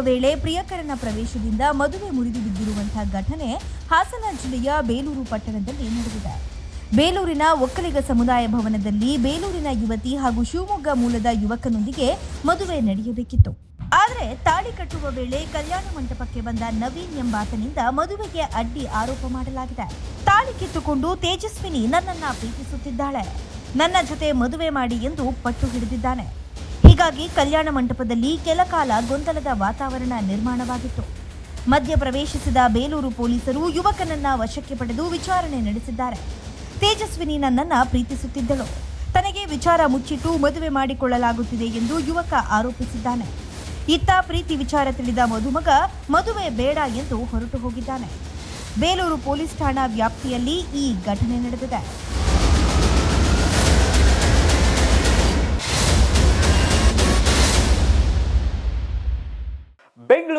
ವೇಳೆ ಪ್ರಿಯಕರನ ಪ್ರವೇಶದಿಂದ ಮದುವೆ ಮುರಿದು ಬಿದ್ದಿರುವಂತಹ ಘಟನೆ ಹಾಸನ ಜಿಲ್ಲೆಯ ಬೇಲೂರು ಪಟ್ಟಣದಲ್ಲಿ ನಡೆದಿದೆ. ಬೇಲೂರಿನ ಒಕ್ಕಲಿಗ ಸಮುದಾಯ ಭವನದಲ್ಲಿ ಬೇಲೂರಿನ ಯುವತಿ ಹಾಗೂ ಶಿವಮೊಗ್ಗ ಮೂಲದ ಯುವಕನೊಂದಿಗೆ ಮದುವೆ ನಡೆಯಬೇಕಿತ್ತು. ಆದರೆ ತಾಳಿ ಕಟ್ಟುವ ವೇಳೆ ಕಲ್ಯಾಣ ಮಂಟಪಕ್ಕೆ ಬಂದ ನವೀನ್ ಎಂಬಾತನಿಂದ ಮದುವೆಗೆ ಅಡ್ಡಿ ಆರೋಪ ಮಾಡಲಾಗಿದೆ. ತಾಳಿ ಕಿತ್ತುಕೊಂಡು ತೇಜಸ್ವಿನಿ ನನ್ನನ್ನ ಪ್ರೀತಿಸುತ್ತಿದ್ದಾಳೆ. ನನ್ನ ಜೊತೆ ಮದುವೆ ಮಾಡಿ ಎಂದು ಪಟ್ಟು ಹಿಡಿದಿದ್ದಾನೆ. ಹೀಗಾಗಿ ಕಲ್ಯಾಣ ಮಂಟಪದಲ್ಲಿ ಕೆಲಕಾಲ ಗೊಂದಲದ ವಾತಾವರಣ ನಿರ್ಮಾಣವಾಗಿತ್ತು. ಮಧ್ಯ ಪ್ರವೇಶಿಸಿದ ಬೇಲೂರು ಪೊಲೀಸರು ಯುವಕನನ್ನ ವಶಕ್ಕೆ ಪಡೆದು ವಿಚಾರಣೆ ನಡೆಸಿದ್ದಾರೆ. ತೇಜಸ್ವಿನಿ ನನ್ನನ್ನ ಪ್ರೀತಿಸುತ್ತಿದ್ದಳು. ತನಗೆ ವಿಚಾರ ಮುಚ್ಚಿಟ್ಟು ಮದುವೆ ಮಾಡಿಕೊಳ್ಳಲಾಗುತ್ತಿದೆ ಎಂದು ಯುವಕ ಆರೋಪಿಸಿದ್ದಾನೆ. ಇತ್ತ ಪ್ರೀತಿ ವಿಚಾರ ತಿಳಿದ ಮಧುಮಗ ಮದುವೆ ಬೇಡ ಎಂದು ಹೊರಟು ಹೋಗಿದ್ದಾನೆ. ಬೇಲೂರು ಪೊಲೀಸ್ ಠಾಣಾ ವ್ಯಾಪ್ತಿಯಲ್ಲಿ ಈ ಘಟನೆ ನಡೆದಿದೆ.